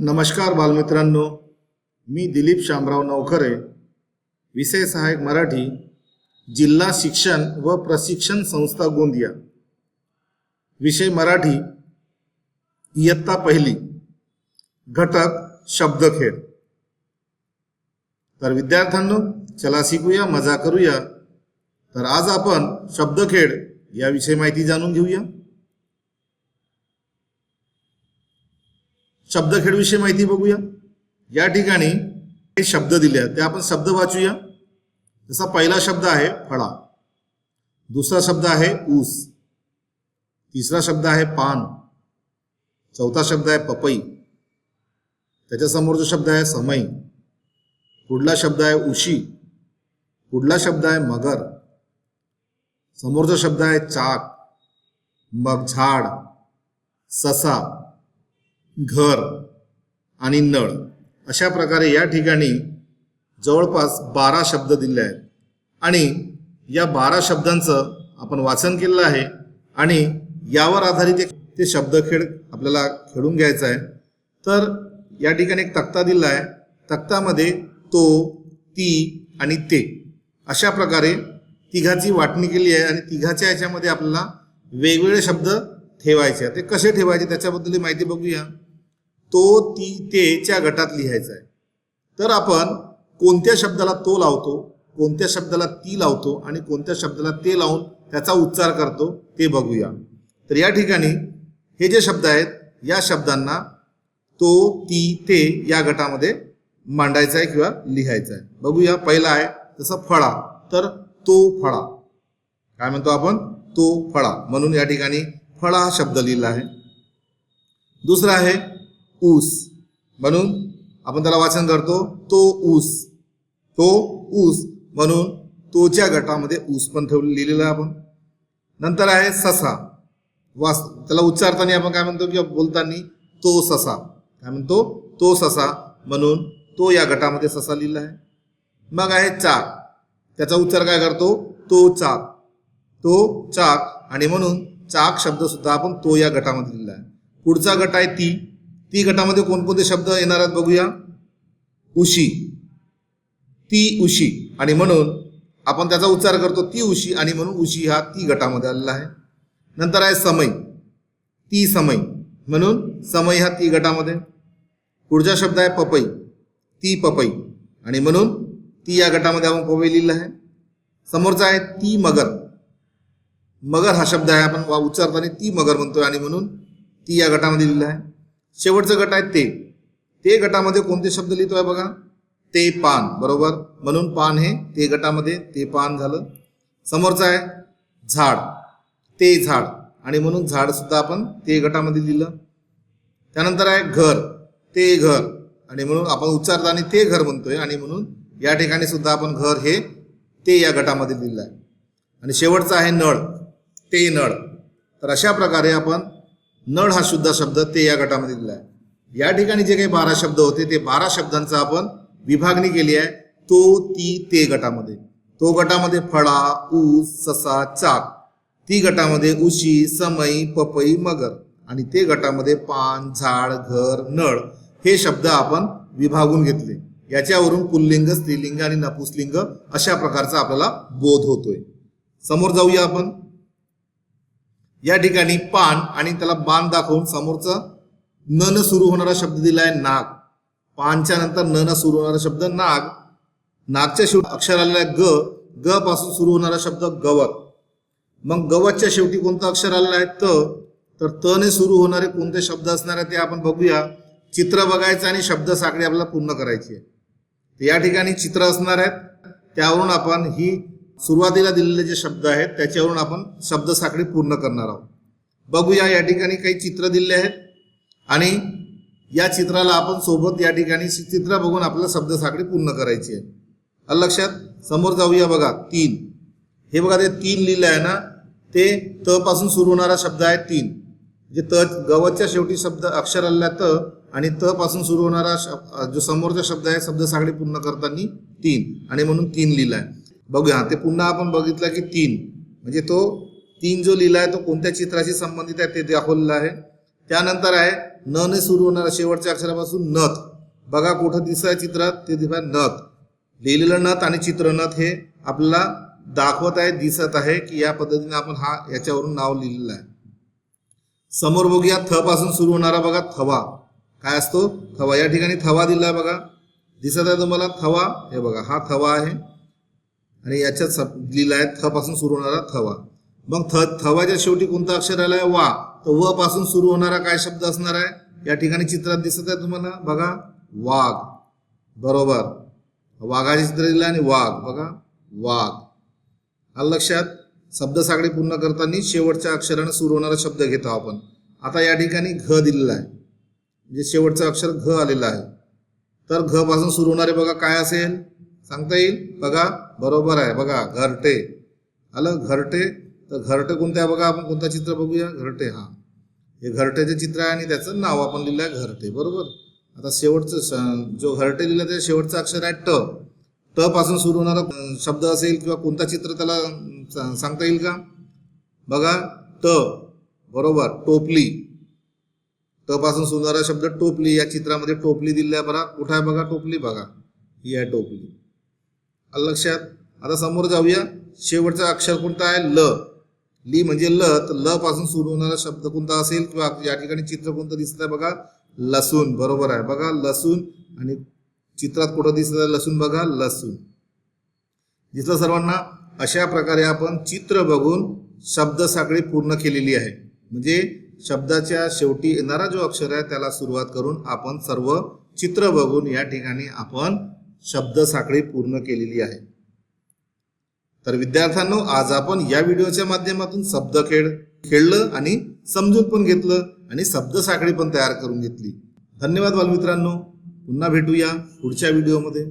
नमस्कार बालमित्रांनो मी दिलीप शामराव नवखरे विषय सहाय्यक मराठी जिल्हा शिक्षण व प्रशिक्षण संस्था गोंदिया. विषय मराठी इयत्ता पहिली घटक शब्दखेड. तर विद्यार्थ्यांनो चला शिकूया मजा करूया. तर आज आपण शब्दखेड याविषयी माहिती जाणून घेऊया. शब्दखेडविषयी माहिती बघूया. या ठिकाणी हे शब्द दिले आहेत. ते आपण शब्द वाचूया. जसा पहिला शब्द आहे फळा. दुसरा शब्द आहे ऊस. तिसरा शब्द आहे पान. चौथा शब्द आहे पपई. त्याच्यासमोरचा शब्द आहे समई पुढला शब्द आहे उशी. पुढला शब्द आहे मगर. समोरचा शब्द आहे चाक. मग झाड. ससा. घर आणि नळ अशा प्रकारे या ठिकाणी जवळपास बारा शब्द दिले आहेत. आणि या बारा शब्दांचं आपण वाचन केलेलं आहे आणि यावर आधारित एक ते शब्दखेळ आपल्याला खेळून घ्यायचा आहे. तर या ठिकाणी एक तक्ता दिला आहे. तक्तामध्ये तो ती आणि ते अशा प्रकारे तिघाची वाटणी केली आहे आणि तिघाच्या याच्यामध्ये आपल्याला वेगवेगळे शब्द ठेवायचे ते कसे ठेवायचे त्याच्याबद्दल माहिती बघूया. तो ती तेच्या गटात लिहायचा आहे. तर आपण कोणत्या शब्दाला तो लावतो कोणत्या शब्दाला ती लावतो आणि कोणत्या शब्दाला ते लावून त्याचा उच्चार करतो ते बघूया. तर या ठिकाणी हे जे शब्द आहेत या शब्दांना तो ती ते या गटामध्ये मांडायचा आहे किंवा लिहायचा आहे. बघूया पहिला आहे जसं फळा तर तो फळा. काय म्हणतो आपण? तो फळा. म्हणून या ठिकाणी फळा हा शब्द लिहिला आहे. दुसरा आहे ऊस. म्हणून आपण त्याला वाचन करतो तो ऊस. तो ऊस म्हणून तोच्या गटामध्ये ऊस पण ठेवलं लिहिलेलं आहे आपण. नंतर आहे ससा. वास त्याला उच्चारताना आपण काय म्हणतो किंवा बोलताना तो ससा. काय म्हणतो? तो ससा म्हणून तो या गटामध्ये ससा लिहिला आहे. मग आहे चाक. त्याचा उच्चार काय करतो? तो चाक. तो चाक. आणि म्हणून चाक शब्द सुद्धा आपण तो या गटामध्ये लिहिला आहे. पुढचा गट आहे ती. ती गटामध्ये कोणकोणते शब्द येणार आहेत बघूया. उशी. ती उशी. आणि म्हणून आपण त्याचा उच्चार करतो ती उशी आणि म्हणून उशी हा ती गटामध्ये आलेला आहे. नंतर आहे समय ती समय म्हणून समय हा ती गटामध्ये. पुढचा शब्द आहे पपई. ती पपई. आणि म्हणून ती या गटामध्ये आपण पपई लिहिलं आहे. समोरचा आहे ती मगर. मगर हा शब्द आहे आपण वा- उच्चारताना ती मगर म्हणतोय आणि म्हणून ती या गटामध्ये लिहिलं आहे. शेवटचं गट आहे ते. ते गटामध्ये कोणते शब्द लिहितोय बघा? ते पान बरोबर? म्हणून पान हे ते गटामध्ये ते पान झालं. समोरचं आहे झाड. ते झाड. आणि म्हणून झाड सुद्धा आपण ते गटामध्ये लिहिलं. त्यानंतर आहे घर. ते घर. आणि म्हणून आपण उच्चारताना ते घर म्हणतोय. आणि म्हणून या ठिकाणी सुद्धा आपण घर हे ते या गटामध्ये लिहिलं आहे आणि शेवटचं आहे नळ. ते नळ. तर अशा प्रकारे आपण नळ हा सुद्धा शब्द ते या गटामध्ये दिला आहे. या ठिकाणी जे काही बारा शब्द होते ते बारा शब्दांचा आपण विभागणी केली आहे. तो ती ते गटामध्ये. तो गटामध्ये फळा ऊस ससा चाक. ती गटामध्ये उशी समई पपई मगर. आणि ते गटामध्ये पान झाड घर नळ हे शब्द आपण विभागून घेतले. याच्यावरून पुल्लिंग स्त्रीलिंग आणि नपुसलिंग अशा प्रकारचा आपल्याला बोध होतोय. समोर जाऊया आपण. या ठिकाणी पान आणि त्याला बाण दाखवून समोरचं न न सुरू होणारा शब्द दिलाय नाग. पानच्या नंतर न न सुरू होणारा शब्द नाग. नागच्या शेवटी अक्षर आलेला आहे ग. ग पासून सुरू होणारा शब्द गवत. मग गवतच्या शेवटी कोणतं अक्षर आलेलं आहे त? तर त ने सुरू होणारे कोणते शब्द असणार आहे ते आपण बघूया. चित्र बघायचं आणि शब्द साखळी आपल्याला पूर्ण करायची आहे. या ठिकाणी चित्र असणार आहेत. त्यावरून आपण ही सुरुवातीला दिलेले जे शब्द आहेत त्याच्यावरून आपण शब्द साखळी पूर्ण करणार आहोत. बघूया या ठिकाणी काही चित्र दिले आहेत आणि या चित्राला आपण सोबत या ठिकाणी चित्र बघून आपल्याला शब्द साखळी पूर्ण करायची आहे. लक्षात? समोर जाऊया बघा तीन. हे बघा ते तीन लिहिलं आहे ना? ते त पासून सुरू होणारा शब्द आहे तीन. म्हणजे त गवतच्या शेवटी शब्द अक्षर आलेला त आणि त पासून सुरू होणारा जो समोरचा शब्द आहे शब्द साखळी पूर्ण करताना तीन. आणि म्हणून तीन लिहिला आहे. बघूया. ते पुन्हा आपण बघितलं की तीन. म्हणजे तो तीन जो लिहिला आहे तो कोणत्या चित्राशी संबंधित आहे ते दाखवलेलं आहे. त्यानंतर आहे न ने सुरू होणारा शेवटच्या अक्षरापासून नथ. बघा कुठं दिसत आहे चित्रात ते दिसत नथ. लिहिलेलं नथ आणि चित्र नथ हे आपल्याला दाखवत आहे दिसत आहे की या पद्धतीने आपण हा याच्यावरून नाव लिहिलेलं आहे. समोर बघूया थ पासून सुरू होणारा बघा थवा. काय असतो? थवा. या ठिकाणी थवा दिलाय बघा. दिसत आहे तुम्हाला? थवा. हे बघा हा थवा आहे. आणि याच्यात सब- लिहिलं आहे थ पासून सुरू होणारा थवा. मग थ थवाच्या शेवटी कोणता अक्षर आलाय? वा. तर व पासून सुरू होणारा काय शब्द असणार आहे? या ठिकाणी चित्रात दिसत आहे तुम्हाला बघा. वाघ. बरोबर. वाघाचे चित्र दिलं आणि वाघ बघा. वाघ. आलं लक्षात? शब्दसागडी पूर्ण करताना शेवटच्या अक्षराने सुरू होणारा शब्द घेतो आपण. आता या ठिकाणी घ दिलेला आहे. म्हणजे शेवटचं अक्षर घ आलेलं आहे. तर घ पासून सुरू होणारे बघा काय असेल? सांगता येईल? बघा बरोबर आहे. बघा घरटे. आलं? घरटे? तर घरटे कोणतं आहे? बघा आपण कोणतं चित्र बघूया? घरटे हा. हे घरट्याचे चित्र आहे आणि त्याचं नाव आपण लिहिलं आहे घरटे बरोबर? आता शेवटचं जो घरटे लिहिलं ते शेवटचं अक्षर आहे ट. ट पासून सुरू होणारा शब्द असेल किंवा कोणता चित्र त्याला सांगता येईल का? बघा ट. बरोबर? टोपली. ट पासून सुरू होणारा शब्द टोपली. या चित्रामध्ये टोपली दिली आहे बघा कुठं आहे बघा? टोपली बघा. ही आहे टोपली. आलं लक्षात? आता समोर जाऊया. शेवटचा अक्षर कोणता आहे? ल. ली म्हणजे ल. तर ल पासून सुरू होणारा शब्द कोणता असेल? किंवा या ठिकाणी चित्र कोणतं दिसत आहे बघा? लसूण. बरोबर आहे. बघा लसूण. आणि चित्रात कुठं दिसत आहे लसूण बघा लसूण. दिसलं सर्वांना? अशा प्रकारे आपण चित्र बघून शब्द साखळी पूर्ण केलेली आहे. म्हणजे शब्दाच्या शेवटी येणारा जो अक्षर आहे त्याला सुरुवात करून आपण सर्व चित्र बघून या ठिकाणी आपण शब्द साखळी पूर्ण केलेली आहे. तर विद्यार्थ्यांनो आज आपण या व्हिडिओच्या माध्यमातून शब्द खेळ खेळलं आणि समजून पण घेतलं आणि शब्द साखळी पण तयार करून घेतली. धन्यवाद बालमित्रांनो. पुन्हा भेटूया पुढच्या व्हिडिओमध्ये.